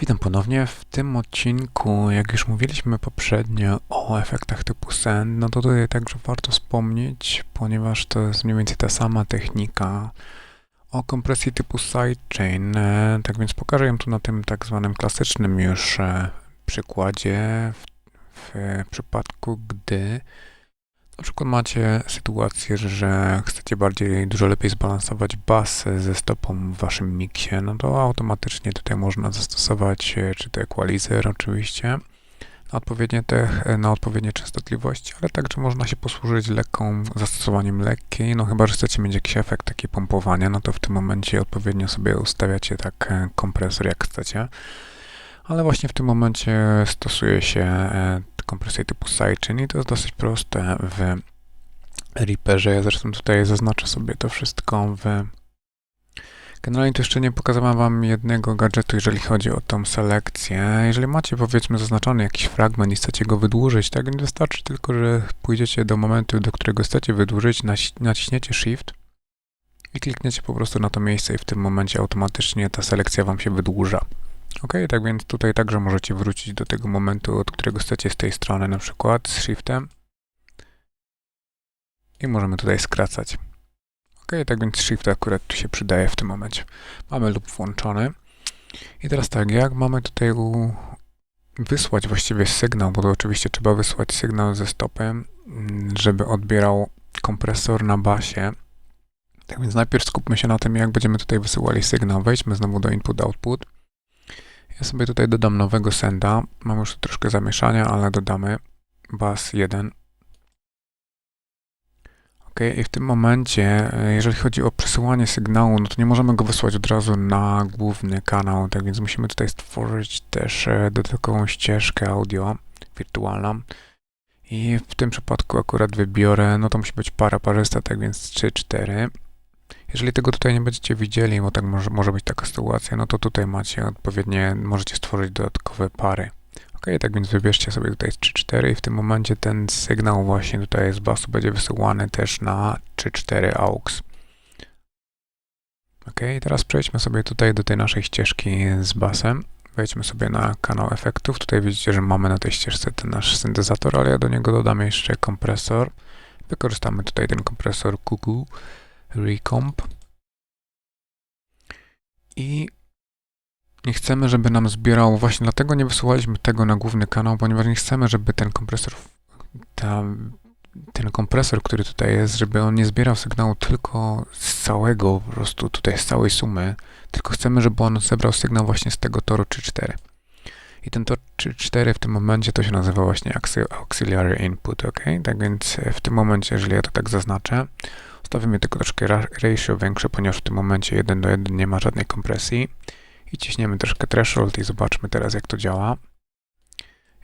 Witam ponownie. W tym odcinku, jak już mówiliśmy poprzednio o efektach typu send, no to tutaj także warto wspomnieć, ponieważ to jest mniej więcej ta sama technika o kompresji typu sidechain. E, Tak więc pokażę ją tu na tym tak zwanym klasycznym już e, przykładzie, w, w przypadku gdy na przykład macie sytuację, że chcecie bardziej, dużo lepiej zbalansować bas ze stopą w waszym miksie, no to automatycznie tutaj można zastosować e, czy to equalizer oczywiście na odpowiednie, te, na odpowiednie częstotliwości, ale także można się posłużyć lekką zastosowaniem lekkiej, no chyba, że chcecie mieć jakiś efekt taki pompowania, no to w tym momencie odpowiednio sobie ustawiacie tak e, kompresor jak chcecie. Ale właśnie w tym momencie stosuje się e, kompresję typu sidechain i to jest dosyć proste w Reaperze. Ja zresztą tutaj zaznaczę sobie to wszystko w... Generalnie to jeszcze nie pokazałem Wam jednego gadżetu, jeżeli chodzi o tą selekcję. Jeżeli macie powiedzmy zaznaczony jakiś fragment i chcecie go wydłużyć, tak nie wystarczy tylko, że pójdziecie do momentu, do którego chcecie wydłużyć, naciśniecie Shift i klikniecie po prostu na to miejsce i w tym momencie automatycznie ta selekcja Wam się wydłuża. Ok, tak więc tutaj także możecie wrócić do tego momentu, od którego chcecie z tej strony, na przykład z Shiftem. I możemy tutaj skracać. Ok, tak więc Shift akurat tu się przydaje w tym momencie. Mamy lub włączony. I teraz tak, jak mamy tutaj wysłać właściwie sygnał, bo to oczywiście trzeba wysłać sygnał ze stopem, żeby odbierał kompresor na basie. Tak więc najpierw skupmy się na tym, jak będziemy tutaj wysyłali sygnał. Wejdźmy znowu do input-output. Ja sobie tutaj dodam nowego senda. Mam już troszkę zamieszania, ale dodamy bus 1. Ok, i w tym momencie, e, jeżeli chodzi o przesyłanie sygnału, no to nie możemy go wysłać od razu na główny kanał, tak więc musimy tutaj stworzyć też e, dodatkową ścieżkę audio wirtualną. I w tym przypadku akurat wybiorę, no to musi być para parzysta, tak więc 3-4. Jeżeli tego tutaj nie będziecie widzieli, bo tak może, może być taka sytuacja, no to tutaj macie odpowiednie, możecie stworzyć dodatkowe pary. Ok, tak więc wybierzcie sobie tutaj 3-4 i w tym momencie ten sygnał właśnie tutaj z basu będzie wysyłany też na 3-4 AUX. Ok, teraz przejdźmy sobie tutaj do tej naszej ścieżki z basem. Wejdźmy sobie na kanał efektów. Tutaj widzicie, że mamy na tej ścieżce ten nasz syntezator, ale ja do niego dodam jeszcze kompresor. Wykorzystamy tutaj ten kompresor Kuku recomp i nie chcemy, żeby nam zbierał, właśnie dlatego nie wysyłaliśmy tego na główny kanał, ponieważ nie chcemy, żeby ten kompresor, ta, ten kompresor, który tutaj jest, żeby on nie zbierał sygnału tylko z całego, po prostu tutaj z całej sumy, tylko chcemy, żeby on zebrał sygnał właśnie z tego toru 3-4. I ten tor 3-4 w tym momencie to się nazywa właśnie auxiliary input, ok? Tak więc w tym momencie, jeżeli ja to tak zaznaczę, Ustawimy tylko troszkę ratio większe, ponieważ w tym momencie 1 do 1 nie ma żadnej kompresji. I ciśniemy troszkę threshold i zobaczmy teraz jak to działa.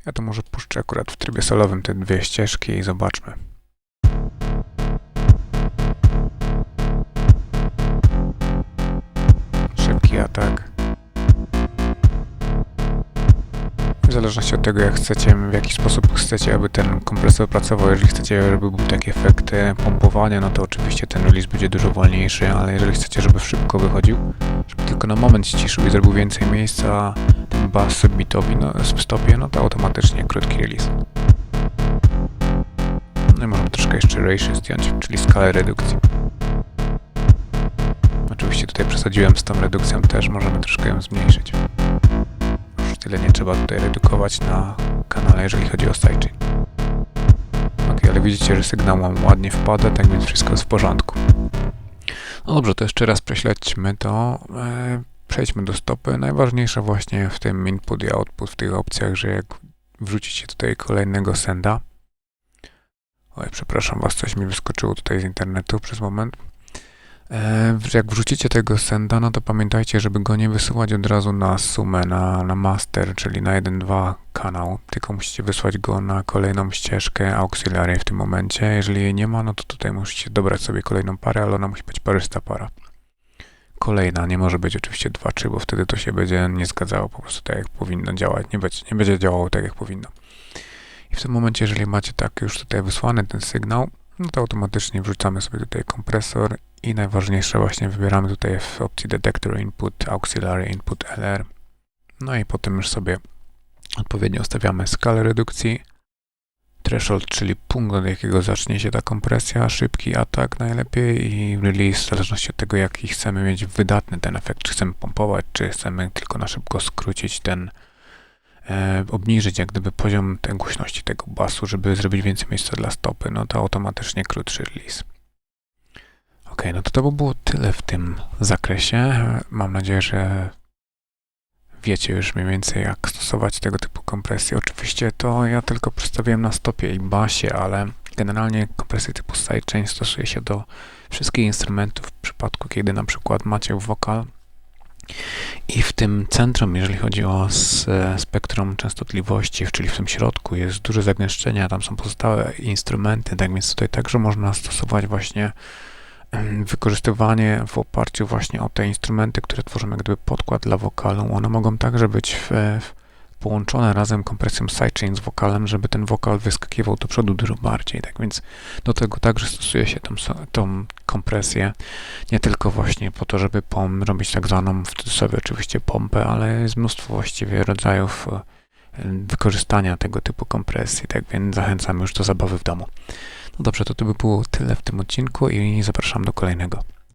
Ja to może puszczę akurat w trybie solowym te dwie ścieżki i zobaczmy. W zależności od tego, jak chcecie, w jaki sposób chcecie, aby ten kompresor pracował. Jeżeli chcecie, żeby był taki efekt pompowania, no to oczywiście ten release będzie dużo wolniejszy, ale jeżeli chcecie, żeby szybko wychodził, żeby tylko na moment ściszył i zrobił więcej miejsca bass bitowi no, w stopie, no to automatycznie krótki release. No i możemy troszkę jeszcze ratio zdjąć, czyli skalę redukcji. Oczywiście tutaj przesadziłem z tą redukcją też, możemy troszkę ją zmniejszyć. Tyle nie trzeba tutaj redukować na kanale, jeżeli chodzi o sidechain. Ok, ale widzicie, że sygnał mam ładnie wpada, tak więc wszystko jest w porządku. No dobrze, to jeszcze raz prześledźmy to. E, przejdźmy do stopy. Najważniejsze właśnie w tym input i output, w tych opcjach, że jak wrzucicie tutaj kolejnego senda. Oj, przepraszam was, coś mi wyskoczyło tutaj z internetu przez moment. E, jak wrzucicie tego senda, no to pamiętajcie, żeby go nie wysyłać od razu na sumę, na, na master, czyli na 1.2 kanał, tylko musicie wysłać go na kolejną ścieżkę auxiliary w tym momencie. Jeżeli jej nie ma, no to tutaj musicie dobrać sobie kolejną parę, ale ona musi być parysta para. Kolejna, nie może być oczywiście 2-3, bo wtedy to się będzie nie zgadzało po prostu tak, jak powinno działać. Nie będzie, nie będzie działało tak, jak powinno. I w tym momencie, jeżeli macie tak już tutaj wysłany ten sygnał, no to automatycznie wrzucamy sobie tutaj kompresor i najważniejsze właśnie wybieramy tutaj w opcji Detector Input, Auxiliary Input LR. No i potem już sobie odpowiednio ustawiamy skalę redukcji, threshold, czyli punkt, od jakiego zacznie się ta kompresja, szybki atak najlepiej i release, w zależności od tego, jaki chcemy mieć wydatny ten efekt, czy chcemy pompować, czy chcemy tylko na szybko skrócić ten, e, obniżyć jak gdyby poziom tej głośności tego basu, żeby zrobić więcej miejsca dla stopy, no to automatycznie krótszy release. Ok, no to to by było tyle w tym zakresie. Mam nadzieję, że wiecie już mniej więcej, jak stosować tego typu kompresję. Oczywiście to ja tylko przedstawiłem na stopie i basie, ale generalnie kompresję typu sidechain stosuje się do wszystkich instrumentów w przypadku, kiedy na przykład macie wokal i w tym centrum, jeżeli chodzi o spektrum częstotliwości, czyli w tym środku jest duże zagęszczenie, tam są pozostałe instrumenty, tak więc tutaj także można stosować właśnie wykorzystywanie w oparciu właśnie o te instrumenty, które tworzą jak gdyby podkład dla wokalu. One mogą także być w, w połączone razem kompresją sidechain z wokalem, żeby ten wokal wyskakiwał do przodu dużo bardziej. Tak więc do tego także stosuje się tą, tą kompresję, nie tylko właśnie po to, żeby pom robić tak zwaną w cudzysłowie oczywiście pompę, ale jest mnóstwo właściwie rodzajów wykorzystania tego typu kompresji, tak więc zachęcam już do zabawy w domu. No dobrze, to to by było tyle w tym odcinku i zapraszam do kolejnego.